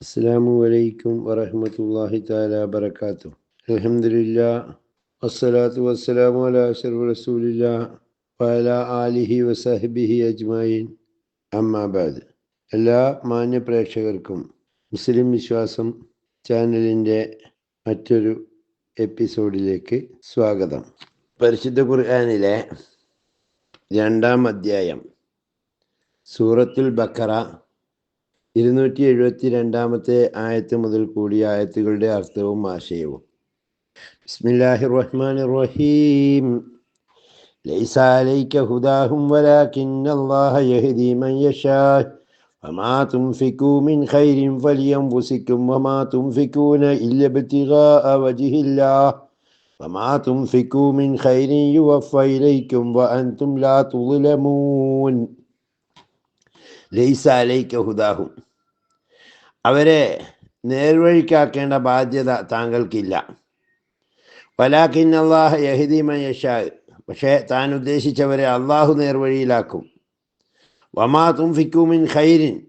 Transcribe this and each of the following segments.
അസ്സാമു അലൈക്കും വറഹമത്തല്ലാഹി താല വബർക്കാത്തു അലഹമില്ല വസ്സലാത്തു വസ്സലാമു അല റസൂലില്ല വല ആലിഹി വസഹബിഹി അജ്മായിൻ അമ്മാബാദ് എല്ലാ മാന്യ പ്രേക്ഷകർക്കും മുസ്ലിം വിശ്വാസം ചാനലിന്റെ മറ്റൊരു എപ്പിസോഡിലേക്ക് സ്വാഗതം. പരിശുദ്ധ ഖുർആാനിലെ രണ്ടാം അധ്യായം സൂറത്തുൽ ബക്കറ ഇരുന്നൂറ്റി എഴുപത്തി രണ്ടാമത്തെ ആയത്ത് മുതൽ കൂടിയ ആയത്തുകളുടെ അർത്ഥവും ആശയവും ബിസ്മില്ലാഹി റഹ്മാൻ റഹീം ليس عليك هداهم ولكن الله يهدي من يشاء وما تنفقوا من خير فلينفسكم وما تنفقون إلا ابتغاء وجه الله وما تنفقوا من خير يوفى إليكم وأنتم لا تظلمون ലൈസ അലൈക്ക ഹുദാഹും. അവരെ നേർവഴിക്കാക്കേണ്ട ബാധ്യത താങ്കൾക്കില്ല. വലാഖിൻ യഹിദി മയഷാ പക്ഷേ താൻ ഉദ്ദേശിച്ചവരെ അള്ളാഹു നേർവഴിയിലാക്കും. വമാ തുംഫിക്കുമിൻ ഖൈരിൻ.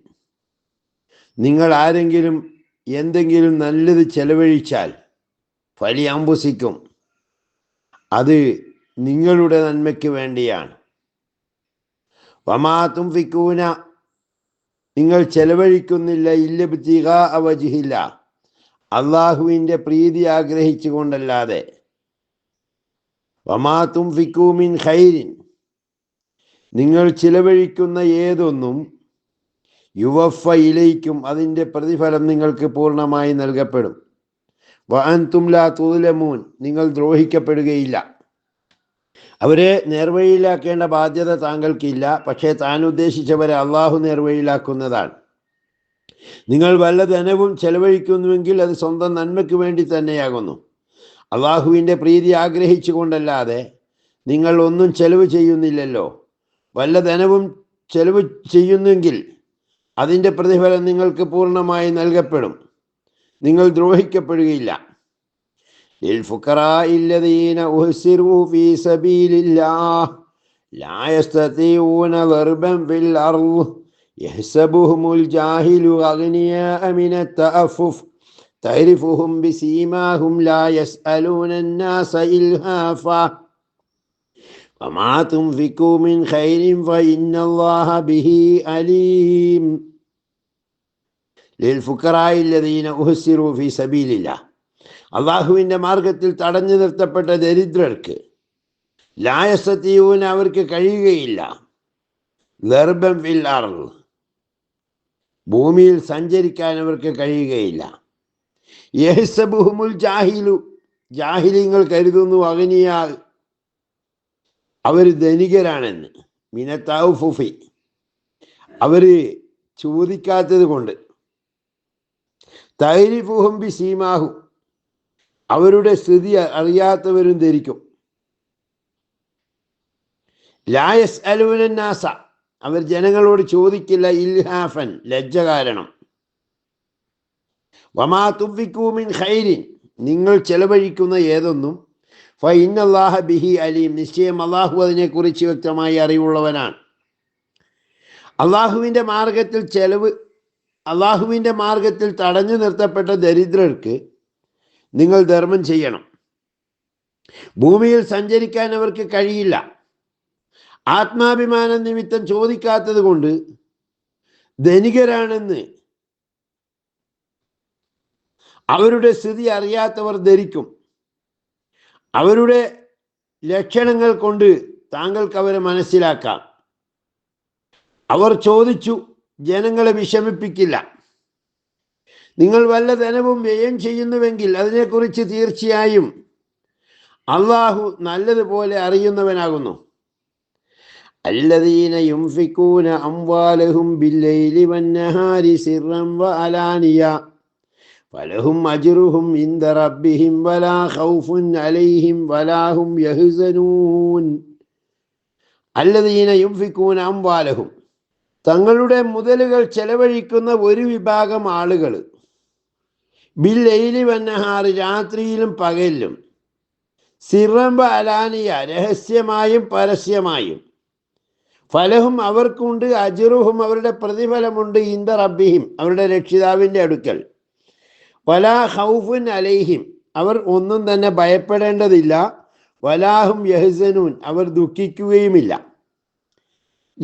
നിങ്ങൾ ആരെങ്കിലും എന്തെങ്കിലും നല്ലത് ചെലവഴിച്ചാൽ ഫലി അമ്പുസിക്കും അത് നിങ്ങളുടെ നന്മയ്ക്ക് വേണ്ടിയാണ്. വമാ തുംഫിക്കൂന നിങ്ങൾ ചെലവഴിക്കുന്നില്ല ഇല്ലബിത്തിക അവജിഹില്ല. അള്ളാഹുവിന്റെ പ്രീതി ആഗ്രഹിച്ചുകൊണ്ടല്ലാതെ. വമാത്തും ഫിക്കൂമിൻ ഖൈരിൻ. നിങ്ങൾ ചിലവഴിക്കുന്ന ഏതൊന്നും യുവഫ ഇലയിക്കും അതിന്റെ പ്രതിഫലം നിങ്ങൾക്ക് പൂർണമായി നൽകപ്പെടും. വഅൻതും ലാ തുലമൂൻ. നിങ്ങൾ ദ്രോഹിക്കപ്പെടുകയില്ല. അവരെ നേർവഴിയിലാക്കേണ്ട ബാധ്യത താങ്കൾക്കില്ല പക്ഷേ താൻ ഉദ്ദേശിച്ചവരെ അള്ളാഹു നേർവഴിയിലാക്കുന്നതാണ്. നിങ്ങൾ വല്ല ധനവും ചെലവഴിക്കുന്നുവെങ്കിൽ അത് സ്വന്തം നന്മയ്ക്ക് വേണ്ടി തന്നെയാകുന്നു. അള്ളാഹുവിന്റെ പ്രീതി ആഗ്രഹിച്ചുകൊണ്ടല്ലാതെ നിങ്ങൾ ഒന്നും ചെലവ് ചെയ്യുന്നില്ലല്ലോ. വല്ല ധനവും ചെലവ് ചെയ്യുന്നെങ്കിൽ അതിന്റെ പ്രതിഫലം നിങ്ങൾക്ക് പൂർണമായി നൽകപ്പെടും. നിങ്ങൾ ദ്രോഹിക്കപ്പെടുകയില്ല. للفقراء الذين أهسروا في سبيل الله لا يستطيعون ضربا في الأرض. يحسبهم الجاهل أغنياء من التأفف. تعرفهم بسيماهم لا يسألون الناس إلهافا. وما تنفقوا من خير فإن الله به عليم للفقراء الذين أهسروا في سبيل الله. അള്ളാഹുവിന്റെ മാർഗത്തിൽ തടഞ്ഞു നിർത്തപ്പെട്ട ദരിദ്രർക്ക് ലായസത്തീവൂന് അവർക്ക് കഴിയുകയില്ല. ഗർഭം അർൾ ഭൂമിയിൽ സഞ്ചരിക്കാൻ അവർക്ക് കഴിയുകയില്ല. യഹ്സബുഹുമുൽ ജാഹിലു. ജാഹിലിങ്ങൾ കരുതുന്നു അഗ്നിയാൽ അവർ ധനികരാണെന്ന്. മിനത്താവ് ഫുഫി അവർ ചോദിക്കാത്തത് കൊണ്ട്. തൈരിഫുഹും ബി സീമാഹു അവരുടെ സ്ഥിതി അറിയാത്തവരും ധരിക്കും. ലായസ് അലുവനാസ അവർ ജനങ്ങളോട് ചോദിക്കില്ല ഇൽഹാഫൻ ലജ്ജ കാരണം. വമാ തുഫിക്കൂമിൻ ഖൈരിൻ. നിങ്ങൾ ചെലവഴിക്കുന്ന ഏതൊന്നും ഫൈനല്ലാഹ ബിഹി അലീം. നിശ്ചയം അള്ളാഹു അതിനെക്കുറിച്ച് വ്യക്തമായി അറിവുള്ളവനാണ്. അള്ളാഹുവിന്റെ മാർഗത്തിൽ ചെലവ് അള്ളാഹുവിന്റെ മാർഗത്തിൽ തടഞ്ഞു നിർത്തപ്പെട്ട ദരിദ്രർക്ക് നിങ്ങൾ ധർമ്മം ചെയ്യണം. ഭൂമിയിൽ സഞ്ചരിക്കാൻ അവർക്ക് കഴിയില്ല. ആത്മാഭിമാന നിമിത്തം ചോദിക്കാത്തത് കൊണ്ട് ധനികരാണെന്ന് അവരുടെ സ്ഥിതി അറിയാത്തവർ ധരിക്കും. അവരുടെ ലക്ഷണങ്ങൾ കൊണ്ട് താങ്കൾക്ക് അവരെ മനസ്സിലാക്കാം. അവർ ചോദിച്ചു ജനങ്ങളെ വിഷമിപ്പിക്കില്ല. നിങ്ങൾ വല്ല ധനവും വ്യയം ചെയ്യുന്നുവെങ്കിൽ അതിനെക്കുറിച്ച് തീർച്ചയായും അള്ളാഹു നല്ലതുപോലെ അറിയുന്നവനാകുന്നു. അല്ലദീന യുംഫിക്കൂന അംവാലഹും ബില്ലൈലി വന്നഹാരി സിറം വ അലാനിയ. ഫലഹും അജ്റുഹും ഇൻദ റബ്ബിഹിം വലാ ഖൗഫുൻ അലൈഹിം വലാഹും യഹ്സനൂൻ. അല്ലദീന യുംഫിക്കൂന അംവാലഹും. തങ്ങളുടെ മുതലുകൾ ചെലവഴിക്കുന്ന ഒരു വിഭാഗം ആളുകൾ ബില്ലയിലി വന്നഹാറ് രാത്രിയിലും പകലിലും. സിറംബ അലാനിയ രഹസ്യമായും പരസ്യമായും. ഫലഹും അവർക്കുണ്ട് അജുറുഹും അവരുടെ പ്രതിഫലമുണ്ട് ഇന്ദ റബ്ബിഹിം അവരുടെ രക്ഷിതാവിന്റെ അടുക്കൽ. വലാ ഹൗഫുൻ അലൈഹിം അവർ ഒന്നും തന്നെ ഭയപ്പെടേണ്ടതില്ല. വലാഹും യഹ്സനൂൻ അവർ ദുഃഖിക്കുകയുമില്ല.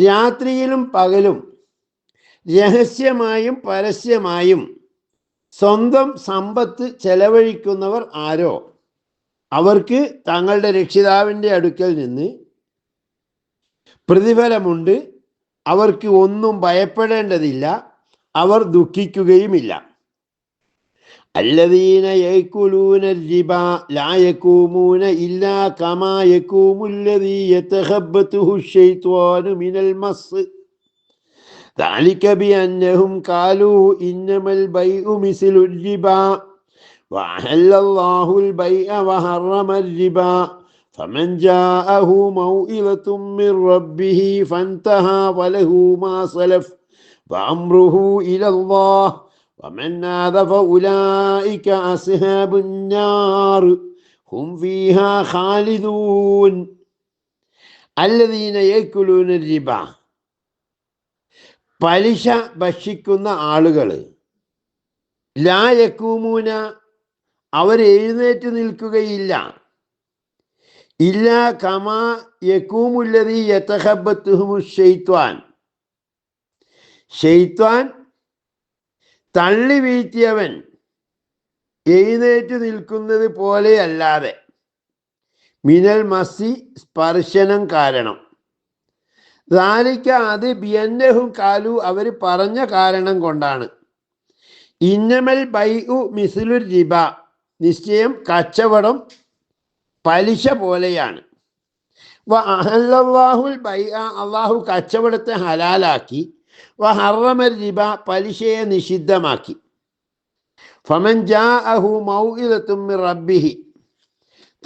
രാത്രിയിലും പകലും രഹസ്യമായും പരസ്യമായും സ്വന്തം സമ്പത്ത് ചെലവഴിക്കുന്നവർ ആരോ? അവർക്ക് തങ്ങളുടെ രക്ഷിതാവിന്റെ അടുക്കൽ നിന്ന് പ്രതിഫലമുണ്ട്. അവർക്ക് ഒന്നും ഭയപ്പെടേണ്ടതില്ല. അവർ ദുഃഖിക്കുകയുമില്ല. അല്ലദീന യക്കുലൂന ലിബ ലായക്കൂമൂന ഇല്ലാ കമാ യക്കൂമുല്ലദീ യതഹബ്ബതുഹു ശൈത്വാനു മിനൽ മസ് ذلك بأنهم قالوا إنما البيع مثل الربا وأحل الله البيع وحرم الربا فمن جاءه موئلة من ربه فانتهى فله ما سلف فأمره إلى الله ومن عاد فأولئك أصحاب النار هم فيها خالدون. الذين يأكلون الربا പലിശ ഭക്ഷിക്കുന്ന ആളുകൾ ലാ യക്കൂമൂന അവരെഴുന്നേറ്റ് നിൽക്കുകയില്ല. ഇല്ല കമാ യക്കൂമുല്ലതി യത്തഹബത്തുഹുമു ഷെയ്ത്വാൻ ഷെയ്ത്വാൻ തള്ളി വീഴ്ത്തിയവൻ എഴുന്നേറ്റ് നിൽക്കുന്നത് പോലെയല്ലാതെ മിനൽ മസി സ്പർശനം കാരണം. ദാലിക്ക അത് ബിയന്നഹും കാലു അവർ പറഞ്ഞ കാരണം കൊണ്ടാണ്. ഇന്നമൽ ബൈ ഉ മിസുലുർ റിബ നിശ്ചയം കച്ചവടം പലിശ പോലെയാണ്. അഹല്ലാഹുൽ ബൈ അള്ളാഹു കച്ചവടത്തെ ഹലാലാക്കി. വ ഹറമൽ റിബ പലിശയെ നിഷിദ്ധമാക്കി. ഫമൻ ജാ അഹു മൗഇലത്തും റബ്ബിഹി.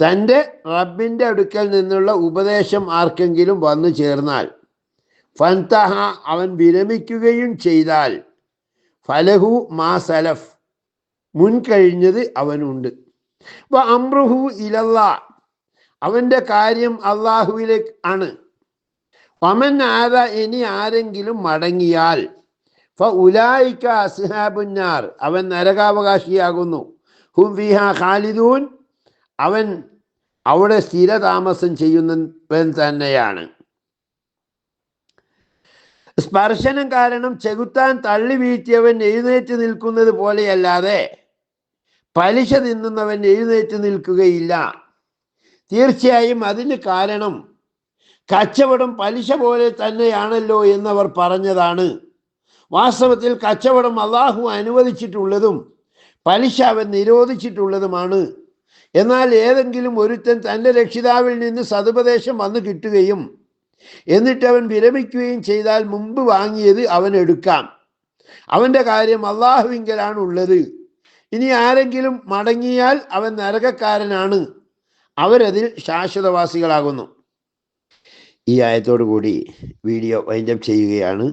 തന്റെ റബ്ബിന്റെ അടുക്കൽ നിന്നുള്ള ഉപദേശം ആർക്കെങ്കിലും വന്നു ചേർന്നാൽ ഫൻതഹ അവൻ വിരമിക്കുകയും ചെയ്താൽ ഫലഹു മാ സലഫ്. മുൻ മുൻകഴിഞ്ഞത് അവനുണ്ട്. അമ്രുഹു ഇലല്ലാ. അവന്റെ കാര്യം അള്ളാഹുവിലേക്ക് ആണ്. വമൻ ആര ഇനി ആരെങ്കിലും മടങ്ങിയാൽ ഫ ഉലായിക്ക അസ്ഹാബുന്നാർ. അവൻ നരകാവകാശിയാകുന്നു. ഹും വിഹ ഖാലിദൂൻ. അവൻ അവിടെ സ്ഥിരതാമസം ചെയ്യുന്നവൻ തന്നെയാണ്. സ്പർശനം കാരണം ചെകുത്താൻ തള്ളി വീഴ്ത്തിയവൻ എഴുന്നേറ്റ് നിൽക്കുന്നത് പോലെയല്ലാതെ പലിശ തിന്നുന്നവൻ എഴുന്നേറ്റ് നിൽക്കുകയില്ല. തീർച്ചയായും അതിന് കാരണം കച്ചവടം പലിശ പോലെ തന്നെയാണല്ലോ എന്നവർ പറഞ്ഞതാണ്. വാസ്തവത്തിൽ കച്ചവടം അള്ളാഹു അനുവദിച്ചിട്ടുള്ളതും പലിശ അവൻ നിരോധിച്ചിട്ടുള്ളതുമാണ്. എന്നാൽ ഏതെങ്കിലും ഒരുത്തൻ തന്റെ രക്ഷിതാവിൽ നിന്ന് സതുപദേശം വന്നു കിട്ടുകയും എന്നിട്ട് അവൻ വിരമിക്കുകയും ചെയ്താൽ മുമ്പ് വാങ്ങിയത് അവൻ എടുക്കാം. അവന്റെ കാര്യം അള്ളാഹുവിങ്കലാണ് ഉള്ളത് ഇനി ആരെങ്കിലും മടങ്ങിയാൽ അവൻ നരകക്കാരനാണ്. അവരതിൽ ശാശ്വതവാസികളാകുന്നു. ഈ ആയത്തോടു കൂടി വീഡിയോ വൈൻഡപ്പ് ചെയ്യുകയാണ്.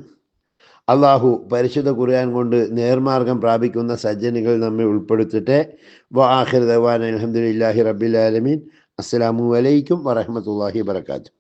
അള്ളാഹു പരിശുദ്ധ ഖുർആൻ കൊണ്ട് നേർമാർഗം പ്രാപിക്കുന്ന സജ്ജനുകൾ നമ്മെ ഉൾപ്പെടുത്തിട്ട്. വാഹിർ ദവാൻ അലഹമുല്ലാഹി റബ്ബിൽ ആലമീൻ. അസ്സലാമു അലൈക്കും വറഹമത്തല്ലാഹി വർക്കാത്തു